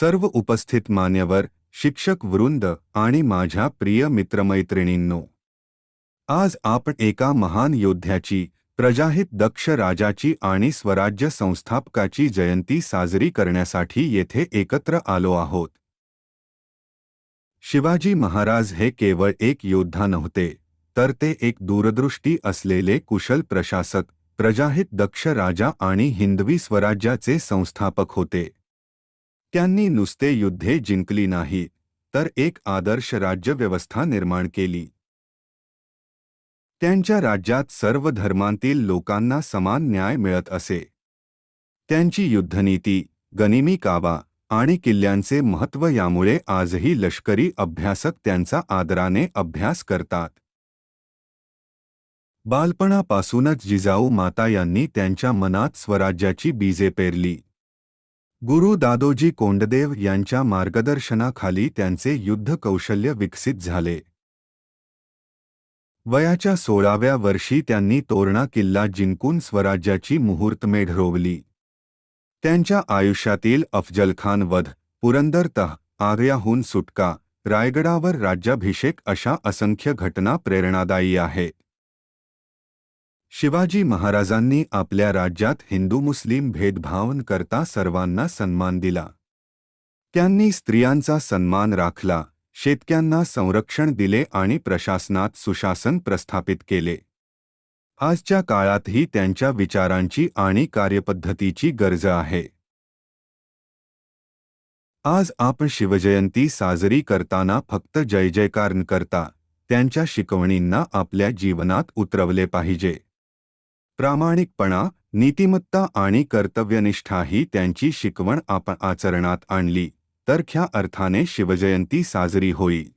सर्व उपस्थित मान्यवर शिक्षक वृंद आणि माझ्या प्रिय मित्रमैत्रिणींनो आज आपण एका महान योद्ध्याची प्रजाहित दक्ष राजाची आणि स्वराज्य संस्थापकाची जयंती साजरी करण्यासाठी येथे एकत्र आलो आहोत. शिवाजी महाराज हे केवळ एक योद्धा नव्हते तर ते एक दूरदृष्टी असलेले कुशल प्रशासक प्रजाहित दक्ष राजा आणि हिंदवी स्वराज्याचे संस्थापक होते. त्यांनी नुसते युद्धे जिंकली नाही तर एक आदर्श राज्यव्यवस्था निर्माण केली. त्यांच्या राज्यात सर्व धर्मांतील लोकांना समान न्याय मिळत असे. त्यांची युद्धनीती गनिमी काबा आणि किल्ल्यांचे महत्त्व यामुळे आजही लष्करी अभ्यासक त्यांचा आदराने अभ्यास करतात. बालपणापासूनच जिजाऊ माता यांनी त्यांच्या मनात स्वराज्याची बीजे पेरली. गुरु दादोजी कोंडदेव यांच्या मार्गदर्शनाखाली त्यांचे युद्ध कौशल्य विकसित झाले. वयाच्या सोळाव्या वर्षी त्यांनी तोरणा किल्ला जिंकून स्वराज्याची मुहूर्तमेढ रोवली. त्यांच्या आयुष्यातील अफजलखान वध पुरंदर तह आग्र्याहून सुटका रायगडावर राज्याभिषेक अशा असंख्य घटना प्रेरणादायी आहेत शिवाजी महाराजांनी आपल्या राज्यात हिंदू मुस्लिम भेदभाव करता सर्वांना सन्मान दिला. त्यांनी स्त्रियांचा सन्मान राखला शेतक्यांना संरक्षण दिले आणि प्रशासनात सुशासन प्रस्थापित केले. आजच्या काळातही त्यांच्या विचारांची आणि कार्यपद्धतीची गरज आहे. आज आपण शिवजयंती साजरी करताना फक्त जय जयकार करता त्यांच्या शिकवणींना आपल्या जीवनात उतरवले पाहिजे. प्रामाणिकपणा नीतिमत्ता आणि कर्तव्यनिष्ठा ही त्यांची शिकवण आपण आचरणात आणली. तर ख्या अर्थाने शिवजयंती साजरी होईल